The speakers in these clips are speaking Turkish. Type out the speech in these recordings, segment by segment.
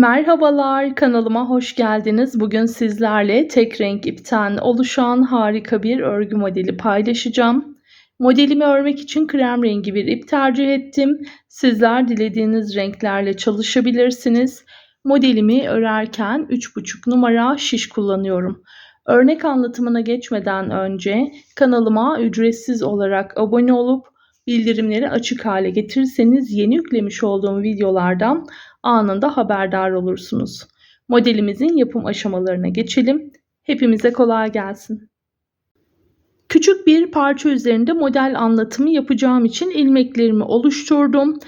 Merhabalar, kanalıma hoş geldiniz. Bugün sizlerle tek renk ipten oluşan harika bir örgü modeli paylaşacağım. Modelimi örmek için krem rengi bir ip tercih ettim. Sizler dilediğiniz renklerle çalışabilirsiniz. Modelimi örerken 3,5 numara şiş kullanıyorum. Örnek anlatımına geçmeden önce kanalıma ücretsiz olarak abone olup bildirimleri açık hale getirirseniz yeni yüklemiş olduğum videolardan anında haberdar olursunuz. Modelimizin yapım aşamalarına geçelim. Hepimize kolay gelsin. Küçük bir parça üzerinde model anlatımı yapacağım için ilmeklerimi oluşturdum.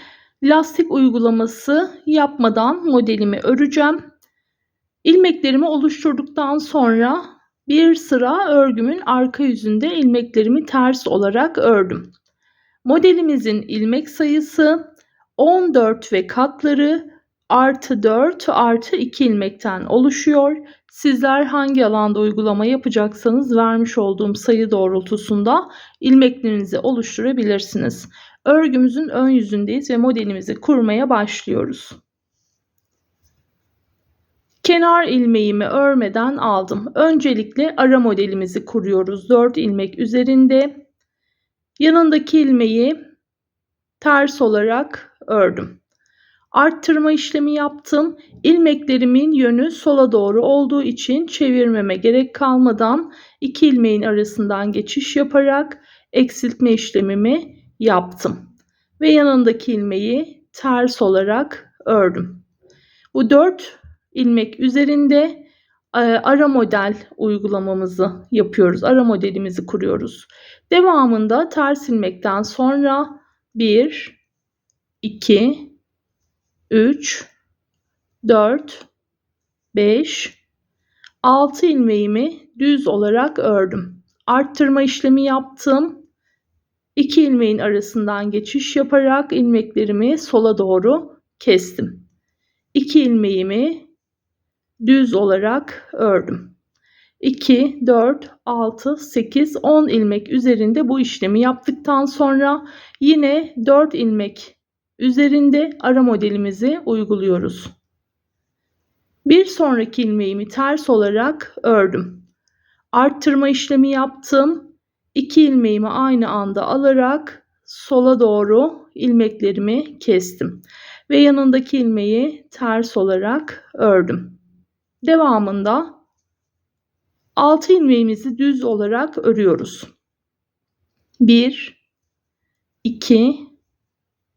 Lastik uygulaması yapmadan modelimi öreceğim. İlmeklerimi oluşturduktan sonra bir sıra örgümün arka yüzünde ilmeklerimi ters olarak ördüm. Modelimizin ilmek sayısı 14 ve katları artı 4 artı 2 ilmekten oluşuyor. Sizler hangi alanda uygulama yapacaksanız vermiş olduğum sayı doğrultusunda ilmeklerinizi oluşturabilirsiniz. Örgümüzün ön yüzündeyiz ve modelimizi kurmaya başlıyoruz. Kenar ilmeğimi örmeden aldım. Öncelikle ara modelimizi kuruyoruz. 4 ilmek üzerinde. Yanındaki ilmeği ters olarak ördüm. Arttırma işlemi yaptım. İlmeklerimin yönü sola doğru olduğu için çevirmeme gerek kalmadan iki ilmeğin arasından geçiş yaparak eksiltme işlemimi yaptım. Ve yanındaki ilmeği ters olarak ördüm. Bu dört ilmek üzerinde e, ara model uygulamamızı yapıyoruz. Ara modelimizi kuruyoruz. Devamında ters ilmekten sonra 1 2 3 4 5 6 ilmeğimi düz olarak ördüm. Arttırma işlemi yaptım. 2 ilmeğin arasından geçiş yaparak ilmeklerimi sola doğru kestim. 2 ilmeğimi düz olarak ördüm. 2, 4, 6, 8, 10 ilmek üzerinde bu işlemi yaptıktan sonra yine 4 ilmek Üzerinde ara modelimizi uyguluyoruz. Bir sonraki ilmeğimi ters olarak ördüm. Arttırma işlemi yaptım. İki ilmeğimi aynı anda alarak sola doğru ilmeklerimi kestim. Ve yanındaki ilmeği ters olarak ördüm. Devamında 6 ilmeğimizi düz olarak örüyoruz. 1 2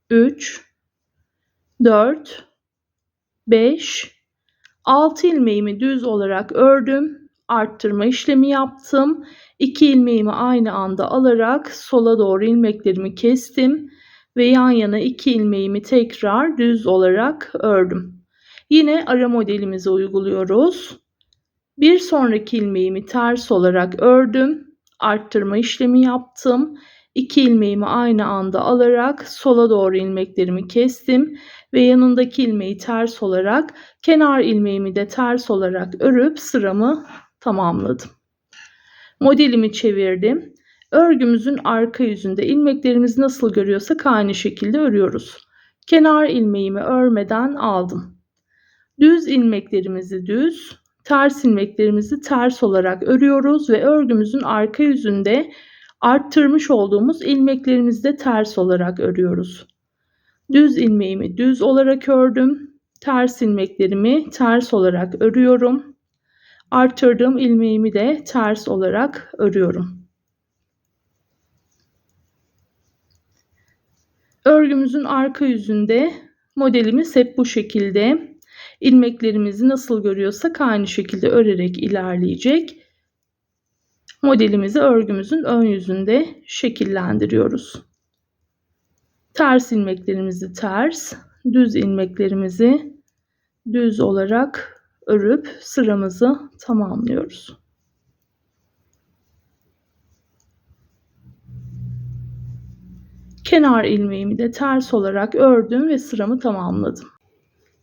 3 4 5 6 ilmeğimi düz olarak ördüm. Arttırma işlemi yaptım. 2 ilmeğimi aynı anda alarak sola doğru ilmeklerimi kestim ve yan yana 2 ilmeğimi tekrar düz olarak ördüm. Yine ara modelimizi uyguluyoruz. Bir sonraki ilmeğimi ters olarak ördüm. Arttırma işlemi yaptım. 2 ilmeğimi aynı anda alarak sola doğru ilmeklerimi kestim ve yanındaki ilmeği ters olarak kenar ilmeğimi de ters olarak örüp sıramı tamamladım. Modelimi çevirdim. Örgümüzün arka yüzünde ilmeklerimizi nasıl görüyorsak aynı şekilde örüyoruz. Kenar ilmeğimi örmeden aldım. Düz ilmeklerimizi düz, ters ilmeklerimizi ters olarak örüyoruz ve örgümüzün arka yüzünde arttırmış olduğumuz ilmeklerimizi de ters olarak örüyoruz. Düz ilmeğimi düz olarak ördüm. Ters ilmeklerimi ters olarak örüyorum. Arttırdığım ilmeğimi de ters olarak örüyorum. Örgümüzün arka yüzünde modelimiz hep bu şekilde. İlmeklerimizi nasıl görüyorsak aynı şekilde örerek ilerleyecek modelimizi örgümüzün ön yüzünde şekillendiriyoruz. Ters ilmeklerimizi ters, düz ilmeklerimizi düz olarak örüp sıramızı tamamlıyoruz. Kenar ilmeğimi de ters olarak ördüm ve sıramı tamamladım.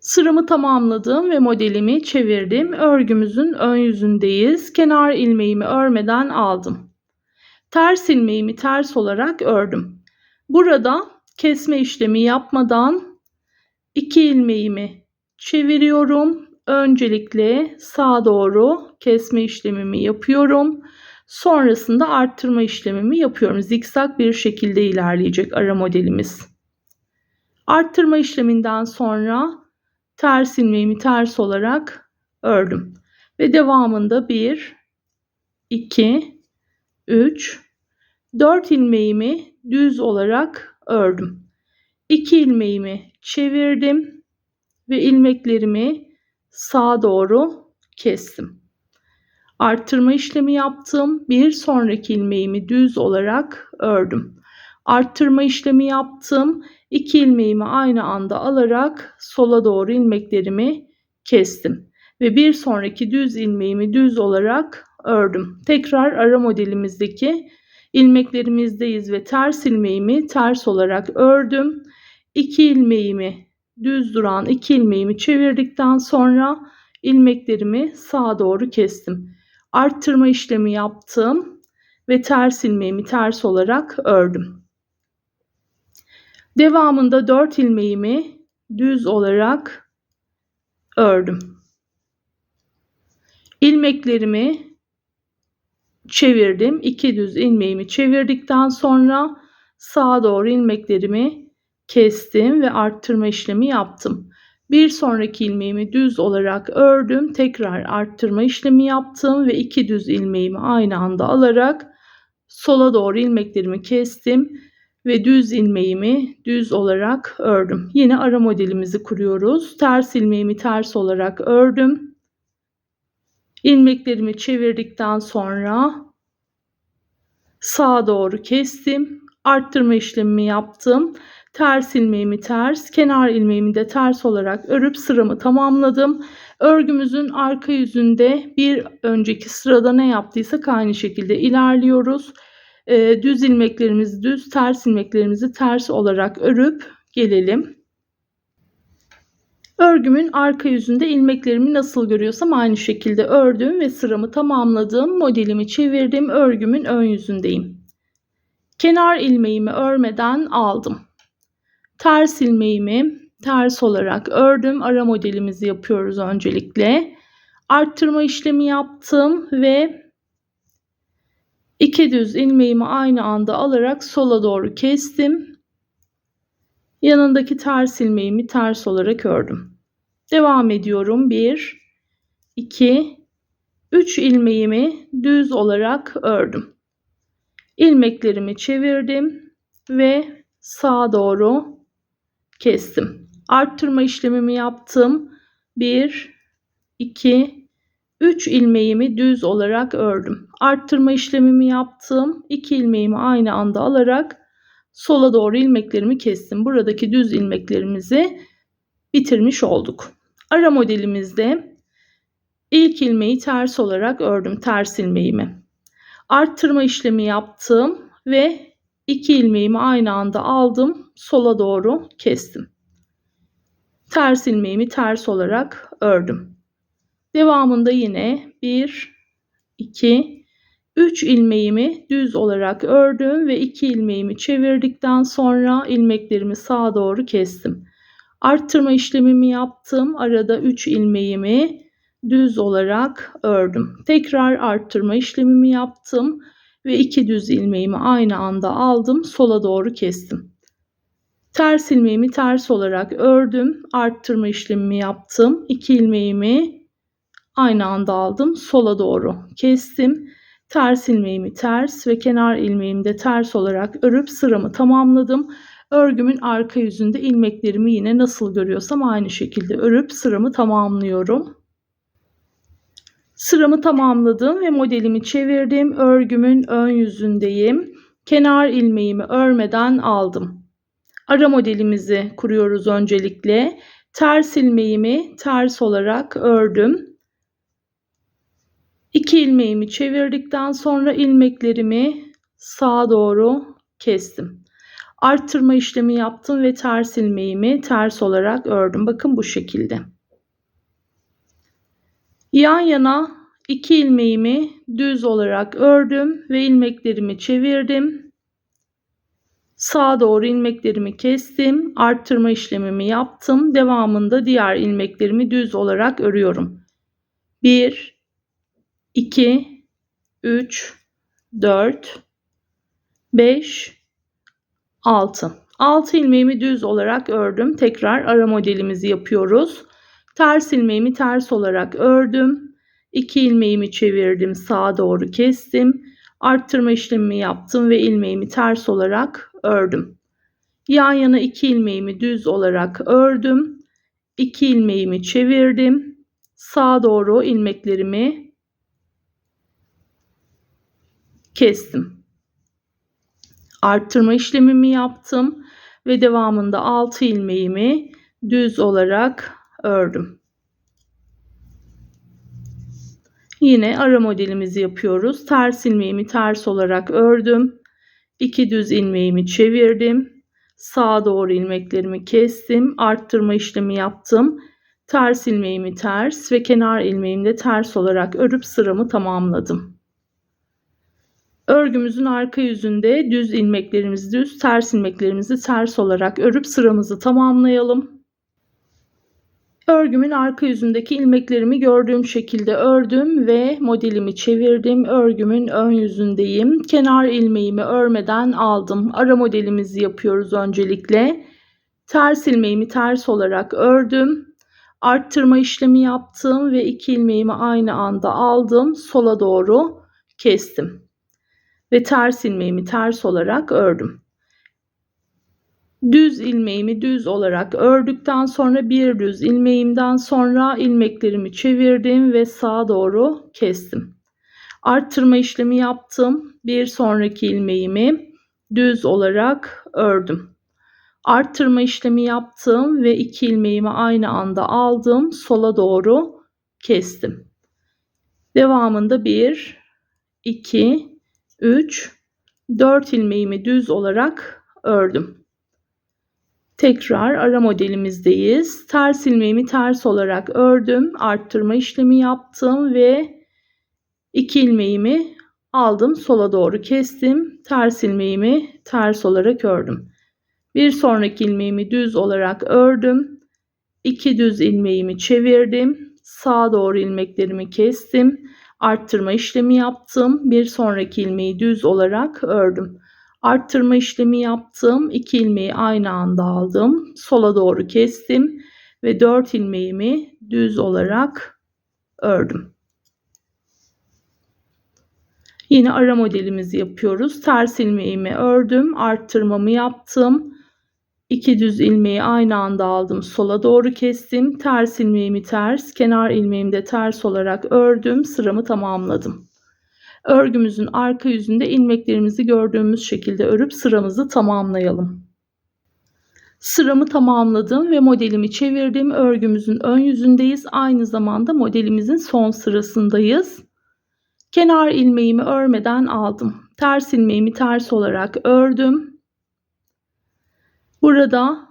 Sıramı tamamladım ve modelimi çevirdim. Örgümüzün ön yüzündeyiz. Kenar ilmeğimi örmeden aldım. Ters ilmeğimi ters olarak ördüm. Burada kesme işlemi yapmadan iki ilmeğimi çeviriyorum. Öncelikle sağa doğru kesme işlemimi yapıyorum. Sonrasında arttırma işlemimi yapıyorum. Zikzak bir şekilde ilerleyecek ara modelimiz. Arttırma işleminden sonra ters ilmeğimi ters olarak ördüm. Ve devamında 1, 2, 3, 4 ilmeğimi düz olarak ördüm. 2 ilmeğimi çevirdim ve ilmeklerimi sağa doğru kestim. Arttırma işlemi yaptım. Bir sonraki ilmeğimi düz olarak ördüm. Arttırma işlemi yaptım. İki ilmeğimi aynı anda alarak sola doğru ilmeklerimi kestim. Ve bir sonraki düz ilmeğimi düz olarak ördüm. Tekrar ara modelimizdeki ilmeklerimizdeyiz ve ters ilmeğimi ters olarak ördüm. İki ilmeğimi düz duran iki ilmeğimi çevirdikten sonra ilmeklerimi sağa doğru kestim. Arttırma işlemi yaptım ve ters ilmeğimi ters olarak ördüm. Devamında 4 ilmeğimi düz olarak ördüm. İlmeklerimi çevirdim. 2 düz ilmeğimi çevirdikten sonra sağa doğru ilmeklerimi kestim ve arttırma işlemi yaptım. Bir sonraki ilmeğimi düz olarak ördüm. Tekrar arttırma işlemi yaptım ve iki düz ilmeğimi aynı anda alarak sola doğru ilmeklerimi kestim ve düz ilmeğimi düz olarak ördüm. Yine ara modelimizi kuruyoruz. Ters ilmeğimi ters olarak ördüm. İlmeklerimi çevirdikten sonra sağa doğru kestim. Arttırma işlemimi yaptım. Ters ilmeğimi ters, kenar ilmeğimi de ters olarak örüp sıramı tamamladım. Örgümüzün arka yüzünde bir önceki sırada ne yaptıysak aynı şekilde ilerliyoruz. Ee, düz ilmeklerimizi düz, ters ilmeklerimizi ters olarak örüp gelelim. Örgümün arka yüzünde ilmeklerimi nasıl görüyorsam aynı şekilde ördüm ve sıramı tamamladım. Modelimi çevirdim. Örgümün ön yüzündeyim. Kenar ilmeğimi örmeden aldım. Ters ilmeğimi ters olarak ördüm. Ara modelimizi yapıyoruz öncelikle. Arttırma işlemi yaptım ve iki düz ilmeğimi aynı anda alarak sola doğru kestim. Yanındaki ters ilmeğimi ters olarak ördüm. Devam ediyorum. 1 2 3 ilmeğimi düz olarak ördüm. İlmeklerimi çevirdim ve sağa doğru kestim. Arttırma işlemimi yaptım. 1 2 3 ilmeğimi düz olarak ördüm. Arttırma işlemimi yaptım. 2 ilmeğimi aynı anda alarak sola doğru ilmeklerimi kestim. Buradaki düz ilmeklerimizi bitirmiş olduk. Ara modelimizde ilk ilmeği ters olarak ördüm. Ters ilmeğimi. Arttırma işlemi yaptım ve 2 ilmeğimi aynı anda aldım. Sola doğru kestim. Ters ilmeğimi ters olarak ördüm. Devamında yine 1 2 3 ilmeğimi düz olarak ördüm ve 2 ilmeğimi çevirdikten sonra ilmeklerimi sağa doğru kestim. Arttırma işlemimi yaptım. Arada 3 ilmeğimi düz olarak ördüm. Tekrar arttırma işlemimi yaptım ve iki düz ilmeğimi aynı anda aldım sola doğru kestim. Ters ilmeğimi ters olarak ördüm. Arttırma işlemimi yaptım. 2 ilmeğimi aynı anda aldım. Sola doğru kestim. Ters ilmeğimi ters ve kenar ilmeğimi de ters olarak örüp sıramı tamamladım. Örgümün arka yüzünde ilmeklerimi yine nasıl görüyorsam aynı şekilde örüp sıramı tamamlıyorum. Sıramı tamamladım ve modelimi çevirdim. Örgümün ön yüzündeyim. Kenar ilmeğimi örmeden aldım. Ara modelimizi kuruyoruz öncelikle. Ters ilmeğimi ters olarak ördüm. İki ilmeğimi çevirdikten sonra ilmeklerimi sağa doğru kestim. Arttırma işlemi yaptım ve ters ilmeğimi ters olarak ördüm. Bakın bu şekilde. Yan yana iki ilmeğimi düz olarak ördüm ve ilmeklerimi çevirdim. Sağa doğru ilmeklerimi kestim. Arttırma işlemimi yaptım. Devamında diğer ilmeklerimi düz olarak örüyorum. 1 2 3 4 5 6 6 ilmeğimi düz olarak ördüm. Tekrar ara modelimizi yapıyoruz. Ters ilmeğimi ters olarak ördüm. 2 ilmeğimi çevirdim. Sağa doğru kestim. Arttırma işlemimi yaptım ve ilmeğimi ters olarak ördüm. Yan yana 2 ilmeğimi düz olarak ördüm. 2 ilmeğimi çevirdim. Sağa doğru ilmeklerimi kestim. Arttırma işlemimi yaptım ve devamında 6 ilmeğimi düz olarak ördüm. Yine ara modelimizi yapıyoruz. Ters ilmeğimi ters olarak ördüm. 2 düz ilmeğimi çevirdim. Sağa doğru ilmeklerimi kestim. Arttırma işlemi yaptım. Ters ilmeğimi ters ve kenar ilmeğimi de ters olarak örüp sıramı tamamladım. Örgümüzün arka yüzünde düz ilmeklerimizi düz, ters ilmeklerimizi ters olarak örüp sıramızı tamamlayalım. Örgümün arka yüzündeki ilmeklerimi gördüğüm şekilde ördüm ve modelimi çevirdim. Örgümün ön yüzündeyim. Kenar ilmeğimi örmeden aldım. Ara modelimizi yapıyoruz öncelikle. Ters ilmeğimi ters olarak ördüm. Arttırma işlemi yaptım ve iki ilmeğimi aynı anda aldım. Sola doğru kestim. Ve ters ilmeğimi ters olarak ördüm. Düz ilmeğimi düz olarak ördükten sonra bir düz ilmeğimden sonra ilmeklerimi çevirdim ve sağa doğru kestim. Arttırma işlemi yaptım. Bir sonraki ilmeğimi düz olarak ördüm. Arttırma işlemi yaptım ve iki ilmeğimi aynı anda aldım. Sola doğru kestim. Devamında 1 2 3 4 ilmeğimi düz olarak ördüm. Tekrar ara modelimizdeyiz. Ters ilmeğimi ters olarak ördüm. Arttırma işlemi yaptım ve iki ilmeğimi aldım. Sola doğru kestim. Ters ilmeğimi ters olarak ördüm. Bir sonraki ilmeğimi düz olarak ördüm. İki düz ilmeğimi çevirdim. Sağa doğru ilmeklerimi kestim. Arttırma işlemi yaptım. Bir sonraki ilmeği düz olarak ördüm. Arttırma işlemi yaptım. 2 ilmeği aynı anda aldım. Sola doğru kestim ve 4 ilmeğimi düz olarak ördüm. Yine ara modelimizi yapıyoruz. Ters ilmeğimi ördüm. Arttırmamı yaptım. 2 düz ilmeği aynı anda aldım. Sola doğru kestim. Ters ilmeğimi ters, kenar ilmeğimi de ters olarak ördüm. Sıramı tamamladım. Örgümüzün arka yüzünde ilmeklerimizi gördüğümüz şekilde örüp sıramızı tamamlayalım. Sıramı tamamladım ve modelimi çevirdim. Örgümüzün ön yüzündeyiz. Aynı zamanda modelimizin son sırasındayız. Kenar ilmeğimi örmeden aldım. Ters ilmeğimi ters olarak ördüm. Burada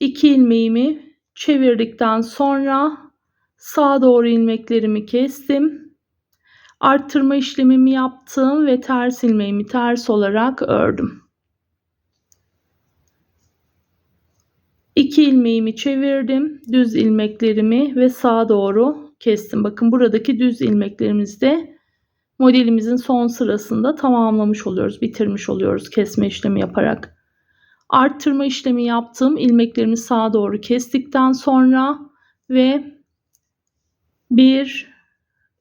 iki ilmeğimi çevirdikten sonra sağa doğru ilmeklerimi kestim arttırma işlemimi yaptım ve ters ilmeğimi ters olarak ördüm. İki ilmeğimi çevirdim. Düz ilmeklerimi ve sağa doğru kestim. Bakın buradaki düz ilmeklerimizde modelimizin son sırasında tamamlamış oluyoruz. Bitirmiş oluyoruz kesme işlemi yaparak. Arttırma işlemi yaptım. ilmeklerimi sağa doğru kestikten sonra ve 1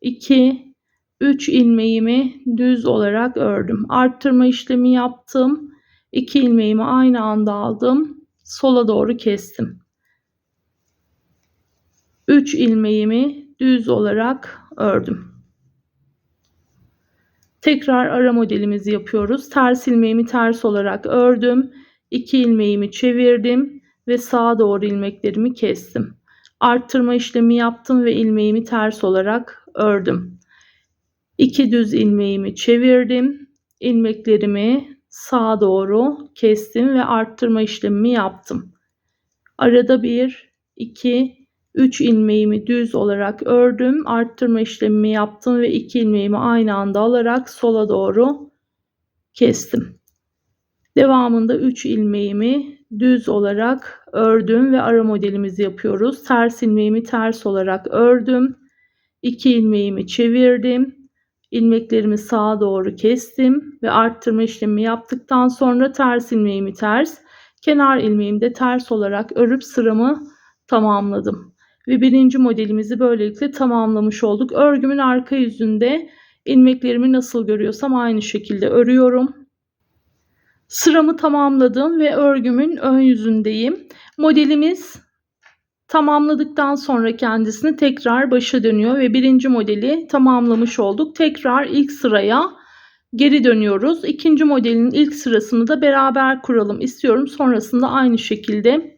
2 3 ilmeğimi düz olarak ördüm. Arttırma işlemi yaptım. 2 ilmeğimi aynı anda aldım. Sola doğru kestim. 3 ilmeğimi düz olarak ördüm. Tekrar ara modelimizi yapıyoruz. Ters ilmeğimi ters olarak ördüm. 2 ilmeğimi çevirdim ve sağa doğru ilmeklerimi kestim. Arttırma işlemi yaptım ve ilmeğimi ters olarak ördüm. İki düz ilmeğimi çevirdim. ilmeklerimi sağa doğru kestim ve arttırma işlemimi yaptım. Arada bir, iki, üç ilmeğimi düz olarak ördüm. Arttırma işlemimi yaptım ve iki ilmeğimi aynı anda alarak sola doğru kestim. Devamında 3 ilmeğimi düz olarak ördüm ve ara modelimizi yapıyoruz. Ters ilmeğimi ters olarak ördüm. 2 ilmeğimi çevirdim. ilmeklerimi sağa doğru kestim ve arttırma işlemi yaptıktan sonra ters ilmeğimi ters, kenar ilmeğimi de ters olarak örüp sıramı tamamladım. Ve birinci modelimizi böylelikle tamamlamış olduk. Örgümün arka yüzünde ilmeklerimi nasıl görüyorsam aynı şekilde örüyorum. Sıramı tamamladım ve örgümün ön yüzündeyim. Modelimiz tamamladıktan sonra kendisini tekrar başa dönüyor ve birinci modeli tamamlamış olduk. Tekrar ilk sıraya geri dönüyoruz. İkinci modelin ilk sırasını da beraber kuralım istiyorum. Sonrasında aynı şekilde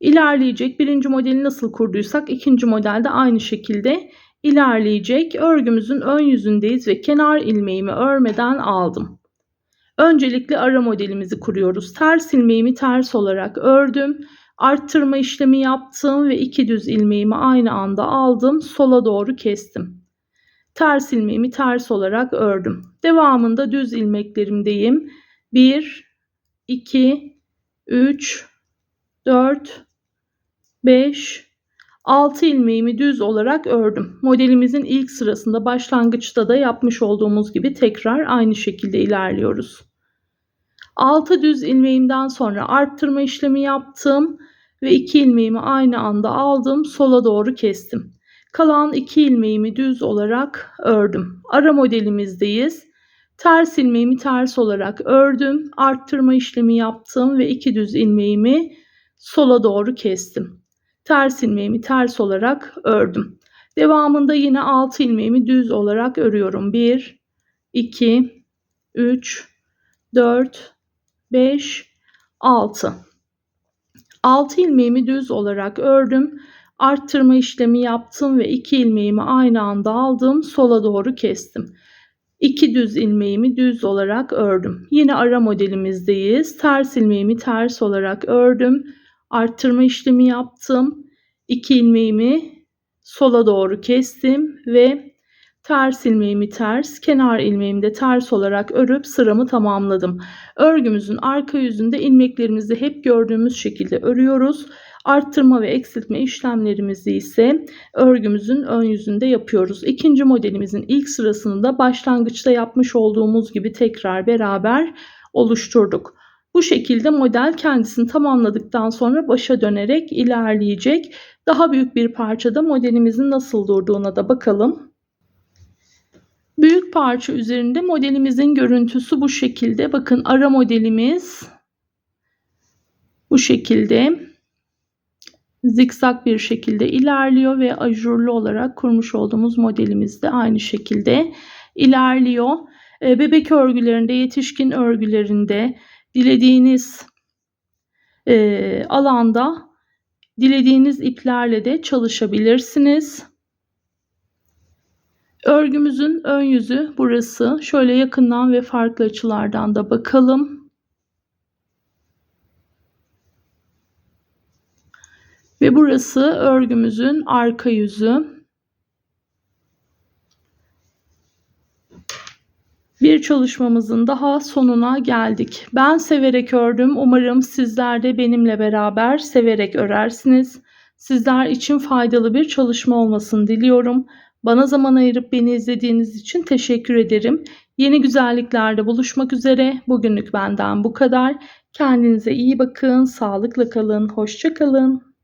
ilerleyecek. Birinci modeli nasıl kurduysak ikinci modelde aynı şekilde ilerleyecek. Örgümüzün ön yüzündeyiz ve kenar ilmeğimi örmeden aldım. Öncelikle ara modelimizi kuruyoruz. Ters ilmeğimi ters olarak ördüm. Arttırma işlemi yaptım ve iki düz ilmeğimi aynı anda aldım. Sola doğru kestim. Ters ilmeğimi ters olarak ördüm. Devamında düz ilmeklerimdeyim. 1, 2, 3, 4, 5, 6 ilmeğimi düz olarak ördüm. Modelimizin ilk sırasında başlangıçta da yapmış olduğumuz gibi tekrar aynı şekilde ilerliyoruz. 6 düz ilmeğimden sonra arttırma işlemi yaptım ve 2 ilmeğimi aynı anda aldım sola doğru kestim. Kalan 2 ilmeğimi düz olarak ördüm. Ara modelimizdeyiz. Ters ilmeğimi ters olarak ördüm. Arttırma işlemi yaptım ve 2 düz ilmeğimi sola doğru kestim. Ters ilmeğimi ters olarak ördüm. Devamında yine 6 ilmeğimi düz olarak örüyorum. 1 2 3 4 5 6 6 ilmeğimi düz olarak ördüm. Arttırma işlemi yaptım ve 2 ilmeğimi aynı anda aldım. Sola doğru kestim. 2 düz ilmeğimi düz olarak ördüm. Yine ara modelimizdeyiz. Ters ilmeğimi ters olarak ördüm. Arttırma işlemi yaptım. 2 ilmeğimi sola doğru kestim ve ters ilmeğimi ters, kenar ilmeğimi de ters olarak örüp sıramı tamamladım. Örgümüzün arka yüzünde ilmeklerimizi hep gördüğümüz şekilde örüyoruz. Arttırma ve eksiltme işlemlerimizi ise örgümüzün ön yüzünde yapıyoruz. İkinci modelimizin ilk sırasını da başlangıçta yapmış olduğumuz gibi tekrar beraber oluşturduk. Bu şekilde model kendisini tamamladıktan sonra başa dönerek ilerleyecek. Daha büyük bir parçada modelimizin nasıl durduğuna da bakalım. Büyük parça üzerinde modelimizin görüntüsü bu şekilde. Bakın ara modelimiz bu şekilde zikzak bir şekilde ilerliyor ve ajurlu olarak kurmuş olduğumuz modelimiz de aynı şekilde ilerliyor. Ee, bebek örgülerinde, yetişkin örgülerinde dilediğiniz e, alanda dilediğiniz iplerle de çalışabilirsiniz. Örgümüzün ön yüzü burası. Şöyle yakından ve farklı açılardan da bakalım. Ve burası örgümüzün arka yüzü. Bir çalışmamızın daha sonuna geldik. Ben severek ördüm. Umarım sizler de benimle beraber severek örersiniz. Sizler için faydalı bir çalışma olmasını diliyorum. Bana zaman ayırıp beni izlediğiniz için teşekkür ederim. Yeni güzelliklerde buluşmak üzere. Bugünlük benden bu kadar. Kendinize iyi bakın, sağlıkla kalın, hoşça kalın.